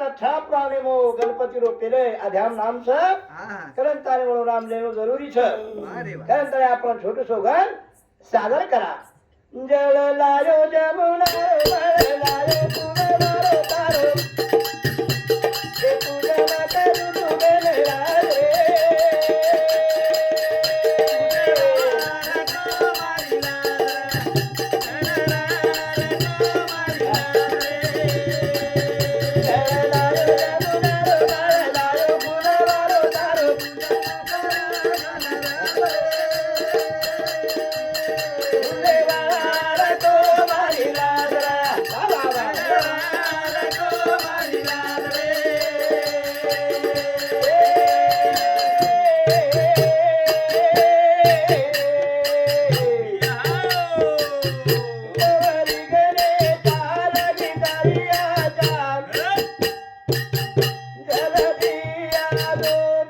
तथा प्राणिमो गणपती रोपेले अध्याम नाम सरण कारण तारे म्हणून नाम लेणं जरुरी छ कारण तारे आपण छोटं सोगन सादर करा। जळ लायो जमुना लायो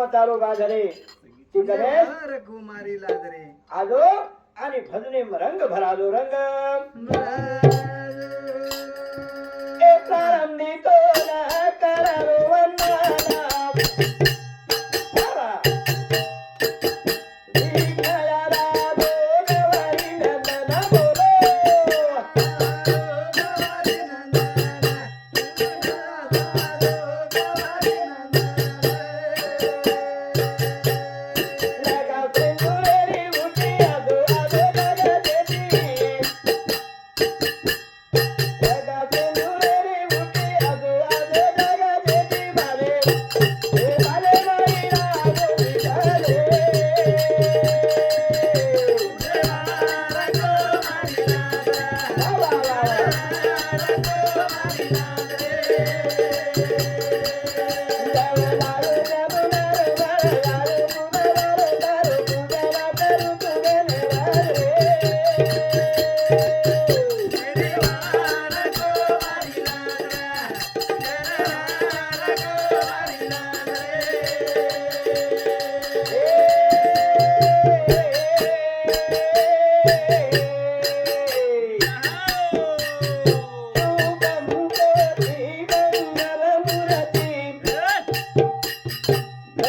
नाम तारो गाधरे रघुमारी लादरे आलो आणि भजने रंग भरालो रंग.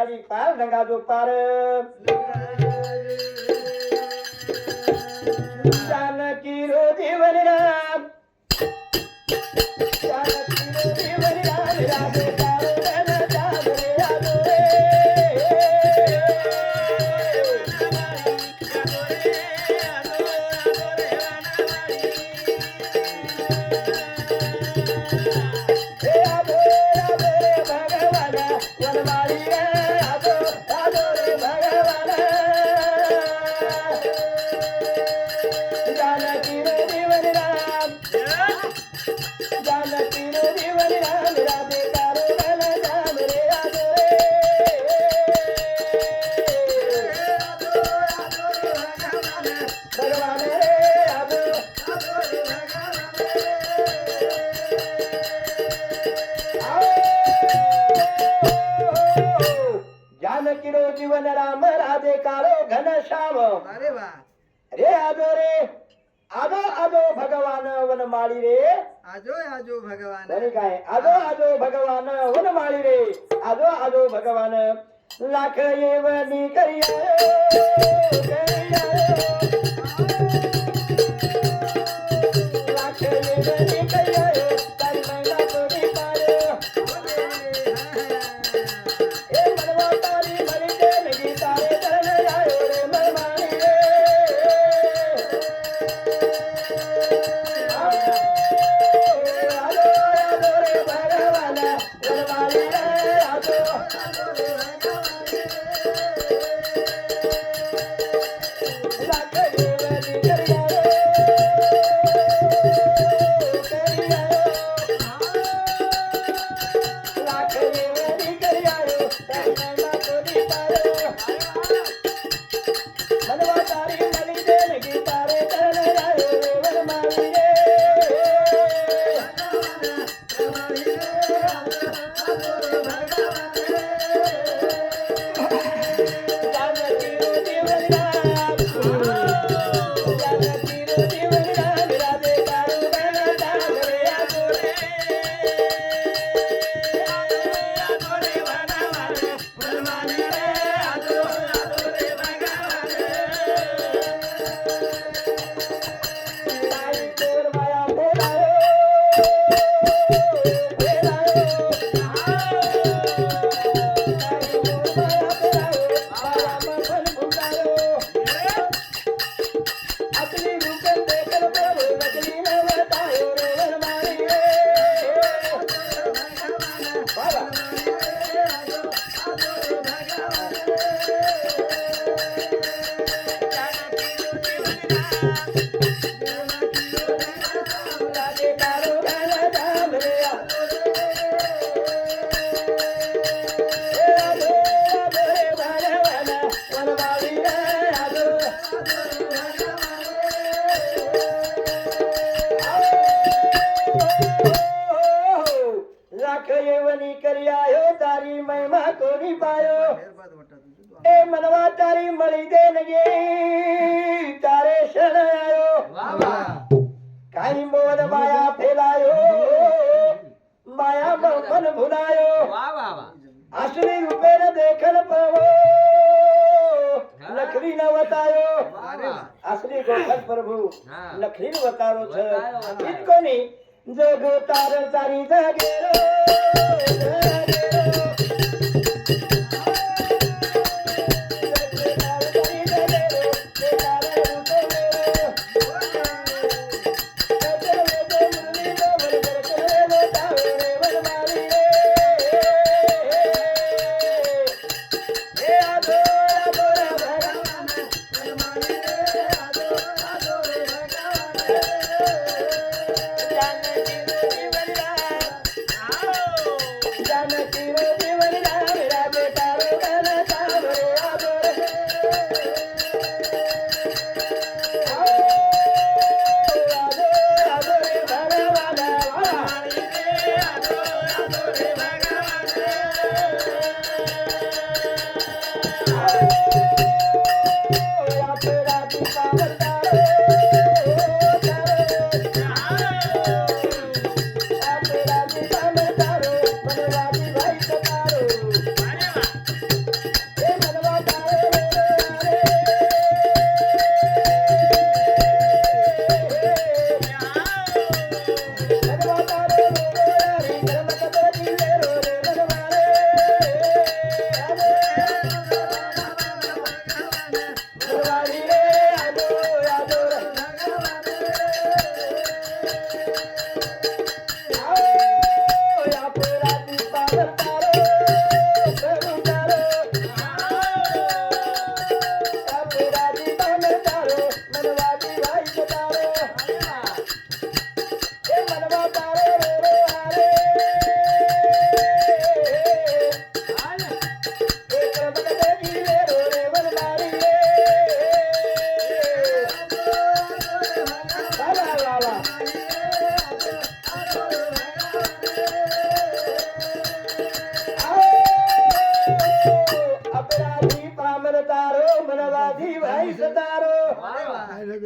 रंगारी पार रंगा दो पार चाल की रो जीवन रा வனவாளியே அத जीवन राम राधे कारो घनश्याम. अरे रे आजो रे. आजो आजो भगवान वन माळी रे. आजो आजो भगवान. काय? आजो आजो भगवान वन माळी रे. आजो आजो भगवान. लाख येवनी करिया लाख येवनी माया फैलायो माया मन भुलायो असली रूपेण देखल पावो लखरी न बतायो असली गोखल प्रभु लखरी न बतारो छ। इतकोनी जगतार चारी जगेरो जगेरो।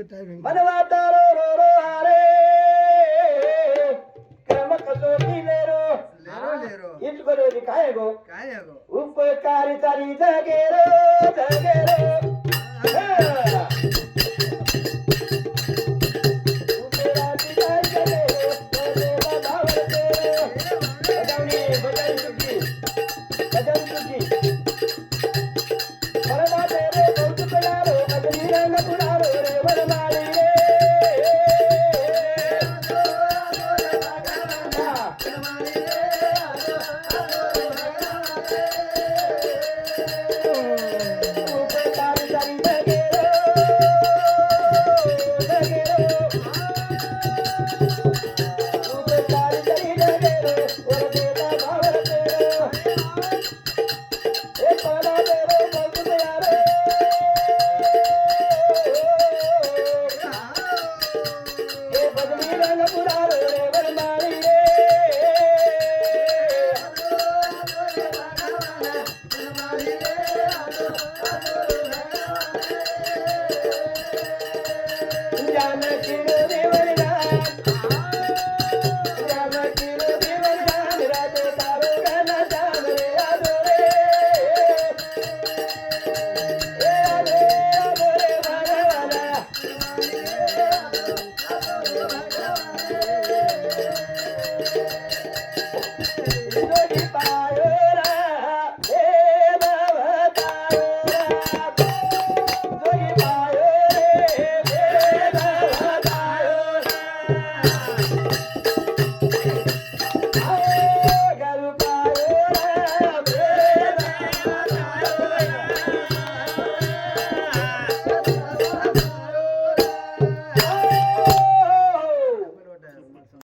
ટાઈમ મને વાત